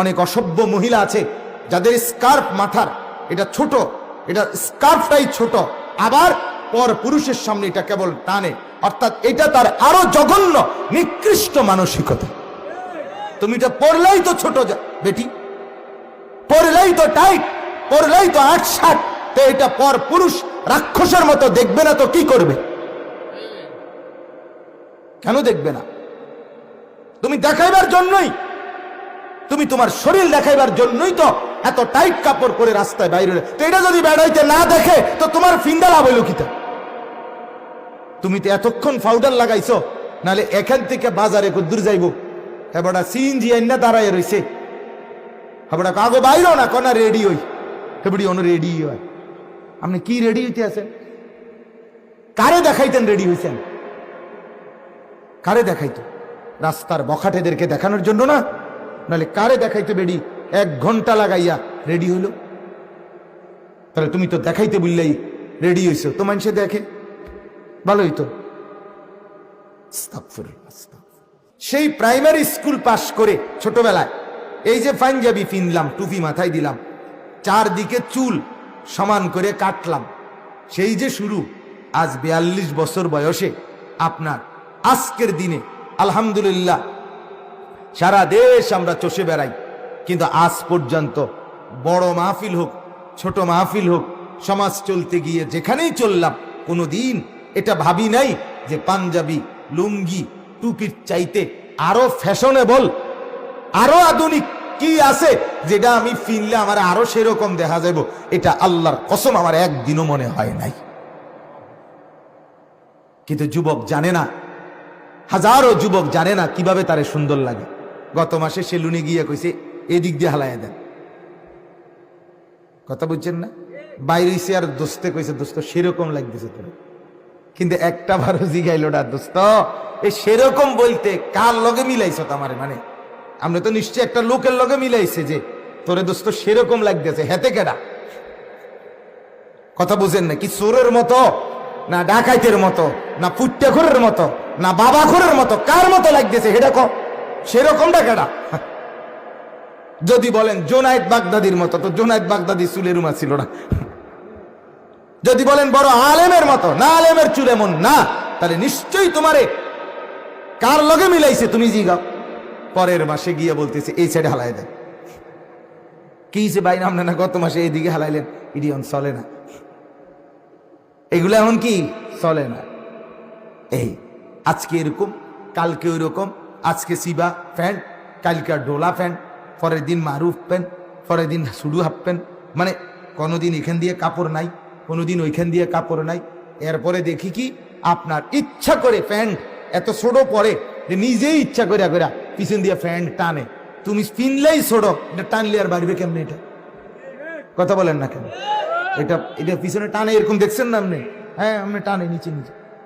অনেক অসভ্য মহিলা আছে, যাদের স্কার্ফ মাথার, এটা ছোট, এটা স্কার্ফটাই ছোট। আবার পর পুরুষের সামনে এটা কেবল টানে। অর্থাৎ এটা তার আরও জঘন্য, নিকৃষ্ট মানসিকতা। তুমি এটা পরলেই তো ছোট বেটি, পরলেই তো টাইট পরলেই তো আট ষাট তো এটা পর পুরুষ রাক্ষসের মতো দেখবে না তো কি করবে? কেন দেখবে না? তুমি দেখাইবার জন্যই তুমি তোমার শরীর দেখাইবার জন্যই তো এত টাইট কাপড় পরে রাস্তায় বাইরে তো এটা যদি বেড়াইতে না দেখে, তো তোমার ফিন্দা লাভ হইল তুমি তো এতক্ষণ পাউডার লাগাইছো নালে এখান থেকে বাজারে কদ্দুর যাইব। এবারটা সিএনজি আইনা দাঁড়ায় রইছে। এবারটা কাগো বাইরও না কনা রেডি হই। হেবড়ি অন্য রেডি হয়। আপনি কি রেডি হইতে আছেন? কারে দেখাইতেন রেডি হইছেন? কারে দেখাইতো? রাস্তার বখাটেদেরকে দেখানোর জন্য না? নাহলে কারে দেখাইতে বেডি? এক ঘণ্টা লাগাইয়া রেডি হইল। তাহলে তুমি তো দেখাইতে বললেই রেডি হইছো। তো মানুষে দেখে। ভালো হইতো আস্তাগফিরুল্লাহ, আস্তাগফিরুল্লাহ। সেই প্রাইমারি স্কুল পাশ করে ছোটবেলায় এই যে পাঞ্জাবি কিনলাম টুপি মাথায় দিলাম চারদিকে চুল সমান করে কাটলাম। সেই যে শুরু আজ বিয়াল্লিশ বছর বয়সে আপনার আজকের দিনে আলহামদুলিল্লাহ সারা দেশ আমরা চষে বেড়াই। কিন্তু আজ পর্যন্ত বড় মাহফিল হোক, ছোট মাহফিল হোক, সমাজ চলতে গিয়ে যেখানেই চললাম কোনো দিন এটা ভাবি নাই যে পাঞ্জাবি, লুঙ্গি, টুপির চাইতে আরও ফ্যাশনেবল আরও আধুনিক কি আছে যেটা আমি ফিনলে আমার আরও সেরকম দেখা যাব। এটা আল্লাহর কসম আমার একদিনও মনে হয় নাই। কিন্তু যুবক জানে না, হাজারো যুবক জানে না কীভাবে তারে সুন্দর লাগে। গত মাসে সেলুনে গিয়ে কইছে, এদিক দিয়ে হালাইয়া দেন। কথা বুঝছেন না? বাইরে এসে আর দোস্তে কইছে, দোস্ত, সেরকম লাগতেছে তোর কিন্তু একটা বারো জিগাইল না, দোস্ত এই সেরকম বলতে কার লগে মিলাইছো তোমার? মানে আমরা তো নিশ্চয় একটা লোকের লগে মিলাইছে যে, তোরে দোস্ত, সেরকম লাগতেছে, হেতে কেডা? কথা বুঝেন না, কি চোরের মতো, না ডাকাইতের মতো, না পুট্টাখোরের মতো, না বাবা বাবাখোরের মতো, কার মতো লাগতেছে সেটা কো সেরকমটা কেডা? যদি বলেন জোনায়েদ বাগদাদির মতো, তো জোনায়েদ বাগদাদি চুলের উমা ছিল না। যদি বলেন বড় আলেমের মতো, না আলেমের চুল এমন না, তাহলে নিশ্চয়ই তোমারে কার লগে মিলাইছে তুমি জিগাও পরের মাসে গিয়ে বলতেছে, এই সাইডে হালাই দেন। কি যে বাইরে আমরা না গত মাসে এইদিকে হালাইলেন? ইডিয়ন চলে না। এগুলো এখন কি? চলে না। এই, আজকে এরকম, কালকে ওই রকম আজকে সিবা প্যান্ট কালকে ডোলা প্যান্ট পরের দিন মারুফ প্যান্ট পরের দিন সুডু হাফ প্যান্ট মানে কোনোদিন এখান দিয়ে কাপড় নাই, কোনোদিন ওইখান দিয়ে কাপড় নাই। এরপরে দেখি কি? আপনার ইচ্ছা করে প্যান্ট এত ছোট পরে যে নিজেই ইচ্ছা করে করে পিছন দিয়ে প্যান্ট টানে। তুমি পিনলেই ছোট এটা টানলে আর বাড়বে কেমনে এটা? কথা বলেন না কেন? এটা এটা পিছনে টানে, এরকম দেখছেন না আপনি? হ্যাঁ আপনি টানে, নিচে নিচে।